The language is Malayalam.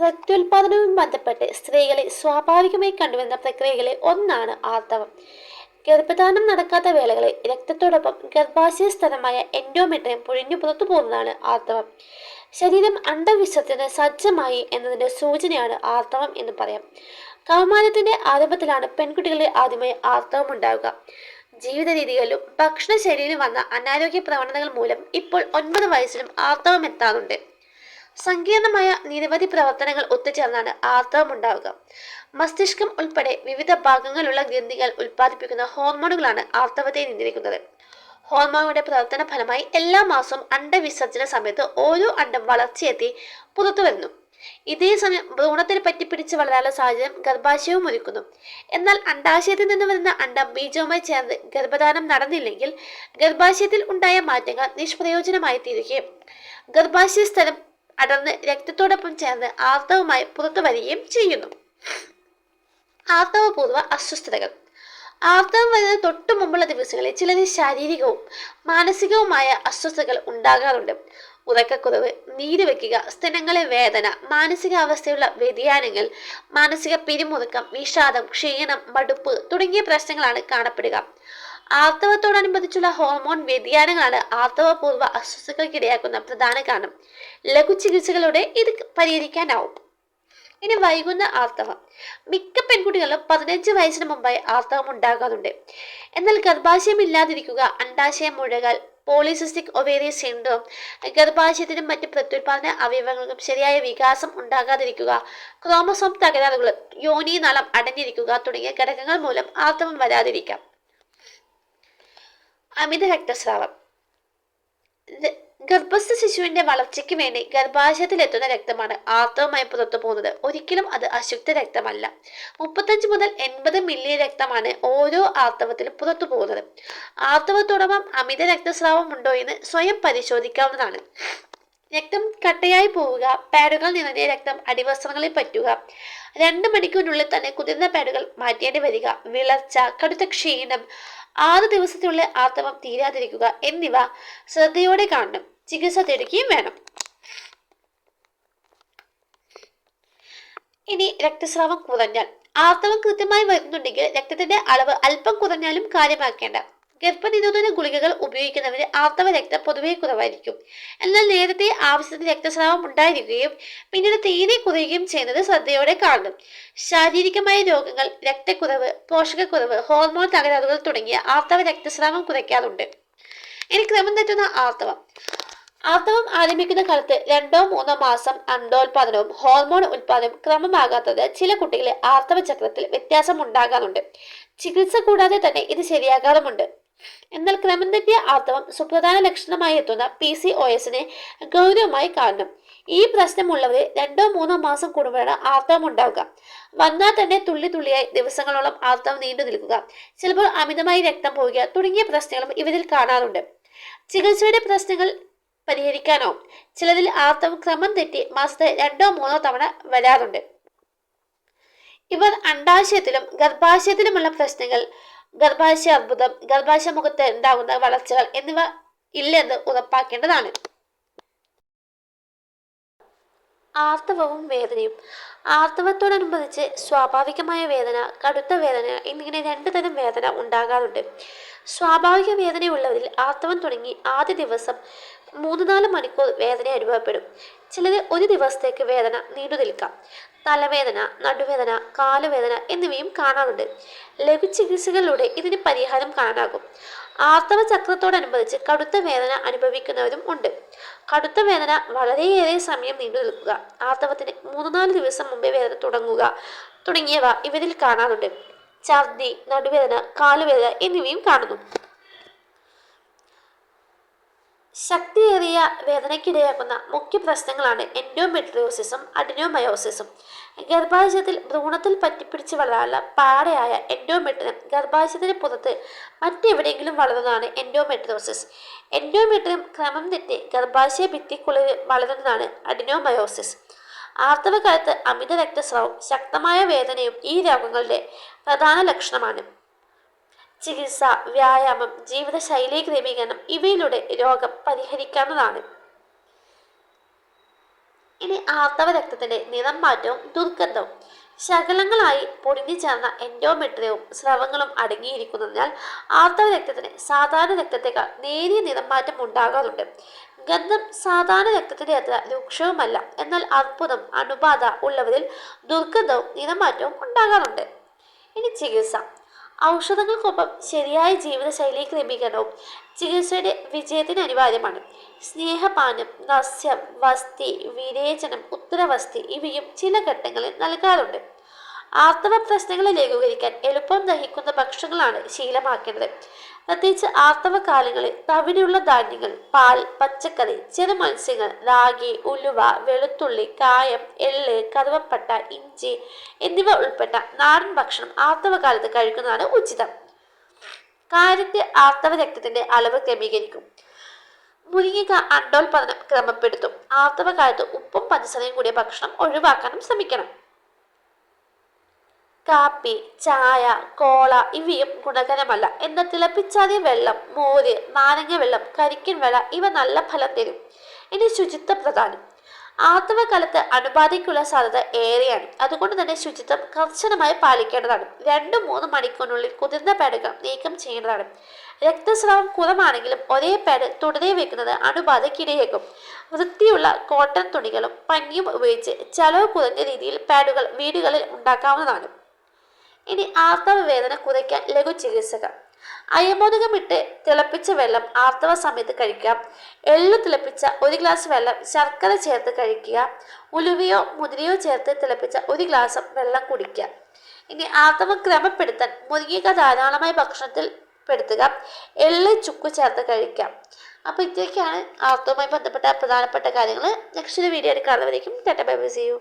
പ്രത്യുൽപാദനവുമായി ബന്ധപ്പെട്ട് സ്ത്രീകളെ സ്വാഭാവികമായി കണ്ടുവരുന്ന പ്രക്രിയകളിൽ ഒന്നാണ് ആർത്തവം. ഗർഭധാരണം നടക്കാത്ത വേളകളിൽ രക്തത്തോടൊപ്പം ഗർഭാശയ സ്ഥലമായ എൻഡോമെട്രിയം പൊഴിഞ്ഞു പുറത്തു പോകുന്നതാണ് ആർത്തവം. ശരീരം അണ്ടവിശ്വത്തിന് സജ്ജമായി എന്നതിന്റെ സൂചനയാണ് ആർത്തവം എന്ന് പറയാം. കൗമാരത്തിന്റെ ആരംഭത്തിലാണ് പെൺകുട്ടികളിൽ ആദ്യമായി ആർത്തവം ഉണ്ടാവുക. ജീവിത രീതികളിലും ഭക്ഷണശൈലിയിലും വന്ന അനാരോഗ്യ പ്രവണതകൾ മൂലം ഇപ്പോൾ ഒൻപത് വയസ്സിലും ആർത്തവം എത്താറുണ്ട്. സങ്കീർണമായ നിരവധി പ്രവർത്തനങ്ങൾ ഒത്തുചേർന്നാണ് ആർത്തവം ഉണ്ടാവുക. മസ്തിഷ്കം ഉൾപ്പെടെ വിവിധ ഭാഗങ്ങളിലുള്ള ഗ്രന്ഥികൾ ഉൽപ്പാദിപ്പിക്കുന്ന ഹോർമോണുകളാണ് ആർത്തവത്തെ നിയന്ത്രിക്കുന്നത്. ഹോർമോണുകളുടെ പ്രവർത്തന ഫലമായി എല്ലാ മാസവും അണ്ടവിസർജന സമയത്ത് ഓരോ അണ്ടം വളർച്ചയെത്തി പുറത്തു വരുന്നു. ഇതേ സമയം ഭ്രൂണത്തിൽ പറ്റിപ്പിടിച്ച് വളരാനുള്ള സാഹചര്യം ഗർഭാശയവും ഒരുക്കുന്നു. എന്നാൽ അണ്ടാശയത്തിൽ നിന്ന് വരുന്ന അണ്ടം ബീജവുമായി ചേർന്ന് ഗർഭധാനം നടന്നില്ലെങ്കിൽ ഗർഭാശയത്തിൽ ഉണ്ടായ മാറ്റങ്ങൾ നിഷ്പ്രയോജനമായി തീരുകയും ഗർഭാശയ സ്ഥലം അടർന്ന് രക്തത്തോടൊപ്പം ചേർന്ന് ആർത്തവമായി പുറത്തു വരികയും ചെയ്യുന്നു. ആർത്തവപൂർവ അസ്വസ്ഥതകൾ. ആർത്തവം വരുന്ന തൊട്ടു മുമ്പുള്ള ദിവസങ്ങളിൽ ചിലത് ശാരീരികവും മാനസികവുമായ അസ്വസ്ഥതകൾ ഉണ്ടാകാറുണ്ട്. ഉറക്കക്കുറവ് നീര് വയ്ക്കുക സ്ഥലങ്ങളെ വേദന മാനസികാവസ്ഥയുള്ള വ്യതിയാനങ്ങൾ മാനസിക പിരിമുറുക്കം വിഷാദം ക്ഷീണം മടുപ്പ് തുടങ്ങിയ പ്രശ്നങ്ങളാണ് കാണപ്പെടുക. ആർത്തവത്തോടനുബന്ധിച്ചുള്ള ഹോർമോൺ വ്യതിയാനങ്ങളാണ് ആർത്തവപൂർവ അസ്വസ്ഥതകൾക്കിടയാക്കുന്ന പ്രധാന കാരണം. ലഘു ചികിത്സകളോടെ ഇത് പരിഹരിക്കാനാവും. ഇനി വൈകുന്ന ആർത്തവം. മിക്ക പെൺകുട്ടികളും പതിനഞ്ച് വയസ്സിന് മുമ്പായി ആർത്തവം ഉണ്ടാകാറുണ്ട്. എന്നാൽ ഗർഭാശയം ഇല്ലാതിരിക്കുക അണ്ടാശയം മുഴകൾ പോളിസിസ്റ്റിക് ഒവേറിയ സിൻഡ്രോം ഗർഭാശയത്തിനും മറ്റ് പ്രത്യുൽപാദന അവയവങ്ങൾക്കും ശരിയായ വികാസം ഉണ്ടാകാതിരിക്കുക ക്രോമസോം തകരാറുകൾ യോനി നളം അടഞ്ഞിരിക്കുക തുടങ്ങിയ ഘടകങ്ങൾ മൂലം ആർത്തവം വരാതിരിക്കാം. അമിത രക്തസ്രാവം ഗർഭസ്ഥ ശിശുവിന്റെ വളർച്ചയ്ക്ക് വേണ്ടി ഗർഭാശയത്തിൽ എത്തുന്ന രക്തമാണ് ആർത്തവമായി പുറത്തു പോകുന്നത്. ഒരിക്കലും അത് അശുദ്ധ രക്തമല്ല. മുപ്പത്തഞ്ച് മുതൽ എൺപത് മില്ലി രക്തമാണ് ഓരോ ആർത്തവത്തിലും പുറത്തു പോകുന്നത്. ആർത്തവത്തോടൊപ്പം അമിത രക്തസ്രാവം ഉണ്ടോ എന്ന് സ്വയം പരിശോധിക്കാവുന്നതാണ്. രക്തം കട്ടയായി പോവുക പാഡുകൾ നിറഞ്ഞ രക്തം അടിവസ്ത്രങ്ങളിൽ പറ്റുക രണ്ട് മണിക്കൂറിനുള്ളിൽ തന്നെ കുതിർന്ന പാഡുകൾ മാറ്റേണ്ടി വരിക വിളർച്ച കടുത്ത ക്ഷീണം ആറ് ദിവസത്തിനുള്ളിൽ ആർത്തവം തീരാതിരിക്കുക എന്നിവ ശ്രദ്ധയോടെ കാണണം. ചികിത്സ തേടുകയും വേണം. ഇനി രക്തസ്രാവം കുറഞ്ഞാൽ. ആർത്തവം കൃത്യമായി വരുന്നുണ്ടെങ്കിൽ രക്തത്തിന്റെ അളവ് അല്പം കുറഞ്ഞാലും കാര്യമാക്കേണ്ട. ഗർഭനിരോധന ഗുളികകൾ ഉപയോഗിക്കുന്നവര് ആർത്തവ രക്തം പൊതുവെ കുറവായിരിക്കും. എന്നാൽ നേരത്തെ ആവശ്യത്തിന് രക്തസ്രാവം ഉണ്ടായിരിക്കുകയും പിന്നീട് തീരെ കുറയുകയും ചെയ്യുന്നത് ശ്രദ്ധയോടെ കാണണം. ശാരീരികമായ രോഗങ്ങൾ രക്തക്കുറവ് പോഷകക്കുറവ് ഹോർമോൺ തകരാറുകൾ തുടങ്ങിയ ആർത്തവ രക്തസ്രാവം കുറയ്ക്കാറുണ്ട്. ഇനി ക്രമം തെറ്റുന്ന ആർത്തവം. ആർത്തവം ആരംഭിക്കുന്ന കാലത്ത് രണ്ടോ മൂന്നോ മാസം അണ്ടോൽപാദനവും ഹോർമോൺ ഉൽപാദനവും ക്രമമാകാത്തത് ചില കുട്ടികളെ ആർത്തവ ചക്രത്തിൽ വ്യത്യാസം ഉണ്ടാകാറുണ്ട് ചികിത്സ കൂടാതെ തന്നെ ഇത് ശരിയാകാറുമുണ്ട്. എന്നാൽ ക്രമം തെറ്റിയ ആർത്തവം സുപ്രധാന ലക്ഷണമായി എത്തുന്ന പി സി ഒ എസിനെ ഗൗരവമായി കാണണം. ഈ പ്രശ്നമുള്ളവർ രണ്ടോ മൂന്നോ മാസം കൂടുമ്പോഴാണ് ആർത്തവം ഉണ്ടാവുക. വന്നാൽ തന്നെ തുള്ളി തുള്ളിയായി ദിവസങ്ങളോളം ആർത്തവം നീണ്ടു നിൽക്കുക. ചിലപ്പോൾ അമിതമായി രക്തം പോവുക തുടങ്ങിയ പ്രശ്നങ്ങളും ഇവരിൽ കാണാറുണ്ട്. ചികിത്സയുടെ പ്രശ്നങ്ങൾ പരിഹരിക്കാനോ ചിലതിൽ ആർത്തവം ക്രമം തെറ്റി മാസത്തെ രണ്ടോ മൂന്നോ തവണ വരാറുണ്ട്. ഇവർ അണ്ടാശയത്തിലും ഗർഭാശയത്തിലുമുള്ള പ്രശ്നങ്ങൾ ഗർഭാശയ അർബുദം ഗർഭാശയ മുഖത്ത് ഉണ്ടാകുന്ന വളർച്ചകൾ എന്നിവ ഇല്ലെന്ന് ഉറപ്പാക്കേണ്ടതാണ്. ആർത്തവവും വേദനയും. ആർത്തവത്തോടനുബന്ധിച്ച് സ്വാഭാവികമായ വേദന കടുത്ത വേദന എന്നിങ്ങനെ രണ്ട് തരം വേദന ഉണ്ടാകാറുണ്ട്. സ്വാഭാവിക വേദനയുള്ളവരിൽ ആർത്തവം തുടങ്ങി ആദ്യ ദിവസം മൂന്ന് നാല് മണിക്കൂർ വേദന അനുഭവപ്പെടും. ചിലത് ഒരു ദിവസത്തേക്ക് വേദന നീണ്ടു നിൽക്കാം. തലവേദന നടുവേദന കാലുവേദന എന്നിവയും കാണാറുണ്ട്. ലഘു ചികിത്സകളിലൂടെ ഇതിന് പരിഹാരം കാണാനാകും. ആർത്തവ ചക്രത്തോടനുബന്ധിച്ച് കടുത്ത വേദന അനുഭവിക്കുന്നവരും ഉണ്ട്. കടുത്ത വേദന വളരെയേറെ സമയം നീണ്ടു നിൽക്കുക. ആർത്തവത്തിന് മൂന്ന് നാല് ദിവസം മുമ്പേ വേദന തുടങ്ങുക തുടങ്ങിയവ ഇവരിൽ കാണാറുണ്ട്. ഛർദി നടുവേദന കാലുവേദന എന്നിവയും കാണുന്നു. ശക്തിയേറിയ വേദനയ്ക്കിടയാക്കുന്ന മുഖ്യ പ്രശ്നങ്ങളാണ് എൻഡോമെട്രിയോസിസും അഡിനോമയോസിസും ഗർഭാശയത്തിൽ ഭ്രൂണത്തിൽ പറ്റിപ്പിടിച്ച് വളരാനുള്ള പാടയായ എൻഡോമെട്രിയം ഗർഭാശയത്തിന് പുറത്ത് മറ്റെവിടെയെങ്കിലും വളരുന്നതാണ് എൻഡോമെട്രിയോസിസ് എൻഡോമെട്രിയം ക്രമം തെറ്റി ഗർഭാശയ ഭിത്തിക്കുള്ളിൽ വളരുന്നതാണ് അഡിനോമയോസിസ് ആർത്തവകാലത്ത് അമിത രക്തസ്രാവം ശക്തമായ വേദനയും ഈ രോഗങ്ങളുടെ പ്രധാന ലക്ഷണമാണ്. ചികിത്സ വ്യായാമം ജീവിതശൈലി ക്രമീകരണം ഇവയിലൂടെ രോഗം പരിഹരിക്കാവുന്നതാണ്. ഇനി ആർത്തവ രക്തത്തിന്റെ നിറം മാറ്റവും ദുർഗന്ധവും. ശകലങ്ങളായി പൊടിഞ്ഞു ചേർന്ന എൻഡോമെട്രിയവും സ്രവങ്ങളും അടങ്ങിയിരിക്കുന്നതിനാൽ ആർത്തവ രക്തത്തിന് സാധാരണ രക്തത്തേക്കാൾ നേരിയ നിറം മാറ്റം ഉണ്ടാകാറുണ്ട്. ഗന്ധം സാധാരണ രക്തത്തിന്റെ അത്ര രൂക്ഷവുമല്ല. എന്നാൽ അർബുദം അണുബാധ ഉള്ളവരിൽ ദുർഗന്ധവും നിറമാറ്റവും ഉണ്ടാകാറുണ്ട്. ഇനി ചികിത്സ. ഔഷധങ്ങൾക്കൊപ്പം ശരിയായ ജീവിതശൈലി ക്രമീകരണവും ചികിത്സയുടെ വിജയത്തിന് അനിവാര്യമാണ്. സ്നേഹപാനം നസ്യം വസ്തി വിരേചനം ഉത്തരവസ്തി ഇവയും ചില ഘട്ടങ്ങളിൽ നൽകാറുണ്ട്. ആർത്തവ പ്രശ്നങ്ങളെ ലഘൂകരിക്കാൻ എളുപ്പം ദഹിക്കുന്ന ഭക്ഷണങ്ങളാണ് ശീലമാക്കേണ്ടത്. പ്രത്യേകിച്ച് ആർത്തവ കാലങ്ങളിൽ തവിടുള്ള ധാന്യങ്ങൾ പാൽ പച്ചക്കറി ചെറു മത്സ്യങ്ങൾ റാഗി ഉലുവ വെളുത്തുള്ളി കായം എള്ള് കറുവപ്പട്ട ഇഞ്ചി എന്നിവ ഉൾപ്പെട്ട നാടൻ ഭക്ഷണം ആർത്തവ കാലത്ത് കഴിക്കുന്നതാണ് ഉചിതം. കാര്യത്തെ ആർത്തവ രക്തത്തിന്റെ അളവ് ക്രമീകരിക്കും. മുരിങ്ങ അണ്ടോൽപാദനം ക്രമപ്പെടുത്തും. ആർത്തവ കാലത്ത് ഉപ്പും പഞ്ചസാരയും കൂടിയ ഭക്ഷണം ഒഴിവാക്കാനും ശ്രമിക്കണം. കാപ്പി ചായ കോള ഇവയും ഗുണകരമല്ല. എന്നാൽ തിളപ്പിച്ചാതി വെള്ളം മോര് നാരങ്ങ വെള്ളം കരിക്കൻ വെള്ള ഇവ നല്ല ഫലം തരും. ഇനി ശുചിത്വ പ്രധാനം. ആത്മകാലത്ത് കാലത്ത് അണുബാധയ്ക്കുള്ള സാധ്യത ഏറെയാണ്. അതുകൊണ്ട് തന്നെ ശുചിത്വം കർശനമായി പാലിക്കേണ്ടതാണ്. രണ്ടു മൂന്ന് മണിക്കൂറിനുള്ളിൽ കുതിർന്ന പാഡുകൾ നീക്കം ചെയ്യേണ്ടതാണ്. രക്തസ്രാവം കുറവാണെങ്കിലും ഒരേ പാഡ് തുടരെ വെക്കുന്നത് അണുബാധയ്ക്കിടയേക്കും. വൃത്തിയുള്ള കോട്ടൺ തുണികളും പഞ്ഞിയും ഉപയോഗിച്ച് ചെലവ് കുറഞ്ഞ രീതിയിൽ പാഡുകൾ വീടുകളിൽ ഉണ്ടാക്കാവുന്നതാണ്. ഇനി ആർത്തവ വേദന കുറയ്ക്കാൻ ലഘു ചികിത്സകൾ. അയമോദകമിട്ട് തിളപ്പിച്ച വെള്ളം ആർത്തവ സമയത്ത് കഴിക്കാം എള്ളു തിളപ്പിച്ച ഒരു ഗ്ലാസ് വെള്ളം ശർക്കര ചേർത്ത് കഴിക്കുക. ഉലുവയോ മുതിരയോ ചേർത്ത് തിളപ്പിച്ച ഒരു ഗ്ലാസ് വെള്ളം കുടിക്കുക. ഇനി ആർത്തവം ക്രമപ്പെടുത്താൻ മുരിങ്ങിക്ക ധാരാളമായി ഭക്ഷണത്തിൽ പെടുത്തുക. എള്ള് ചുക്ക് ചേർത്ത് കഴിക്കാം അപ്പോൾ ഇത്രയൊക്കെയാണ് ആർത്തവുമായി ബന്ധപ്പെട്ട പ്രധാനപ്പെട്ട കാര്യങ്ങൾ. നെക്സ്റ്റ് വീഡിയോ കാണുന്നവരേക്കും ടാറ്റ ബൈ ചെയ്യൂ